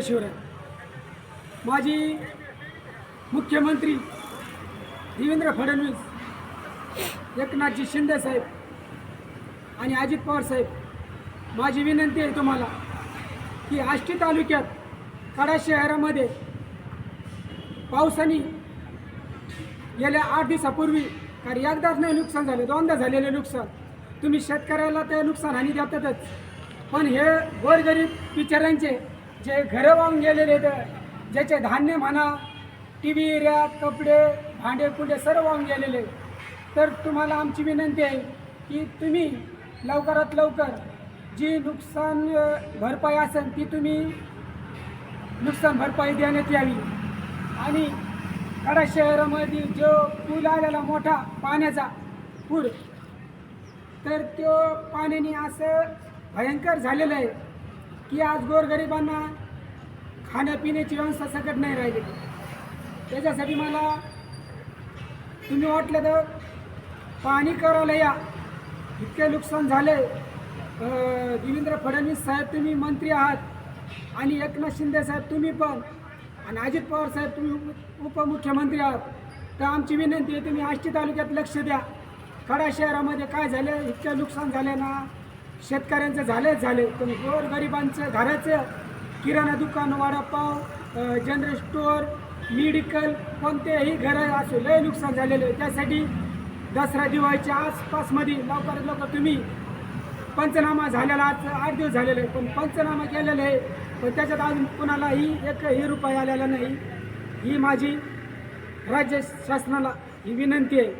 जय आहे माझी मुख्यमंत्री देवेंद्र फडणवीस एकनाथजी शिंदेसाहेब आणि अजित पवार साहेब माझी विनंती आहे तुम्हाला की आष्टी तालुक्यात कडा शहरामध्ये पावसाने गेल्या आठ दिवसापूर्वी कारण एकदाच नाही नुकसान झालं दोनदा झालेले नुकसान. तुम्ही शेतकऱ्याला त्या नुकसान हानी देतातच. पण हे गोरगरीब बिचाऱ्यांचे जे घरं वाहून गेलेले आहेत ज्याचे धान्य म्हणा टी व्ही रॅक कपडे भांडे कुंडे सर्व वाहून गेलेले तर तुम्हाला आमची विनंती आहे की तुम्ही लवकरात लवकर जी नुकसान भरपाई असेल ती तुम्ही नुकसान भरपाई देण्यात यावी. आणि खडा शहरामध्ये जो पूल आलेला मोठा पाण्याचा पूल तर तो पाण्याने असं भयंकर झालेलं आहे की आज गोरगरिबांना खाण्यापिण्याची व्यवस्था सकट नाही राहिली. त्याच्यासाठी मला तुम्ही वाटलं तर पाणी करायला या. इतके नुकसान झाले. देवेंद्र फडणवीस साहेब तुम्ही मंत्री आहात. आणि एकनाथ शिंदे साहेब तुम्ही पण. आणि अजित पवार साहेब तुम्ही उपमुख्यमंत्री आहात. तर आमची विनंती आहे तुम्ही आष्टी तालुक्यात लक्ष द्या. कडा शहरामध्ये काय झालं? इतकं नुकसान झाले ना? शेतकऱ्यांचं झालेच झाले. पण गोरगरिबांचं घराचं किराणा दुकान वडापाव जनरल स्टोअर मेडिकल कोणतेही घरं असो लय नुकसान झालेलं आहे. त्यासाठी दसरा दिवाळीच्या आसपासमध्ये लवकरात लवकर तुम्ही पंचनामा झालेला आज आठ दिवस झालेले आहे पण पंचनामा केलेला आहे. पण त्याच्यात अजून कुणालाही एकही रुपया आलेला नाही. ही माझी राज्य शासनाला ही विनंती आहे.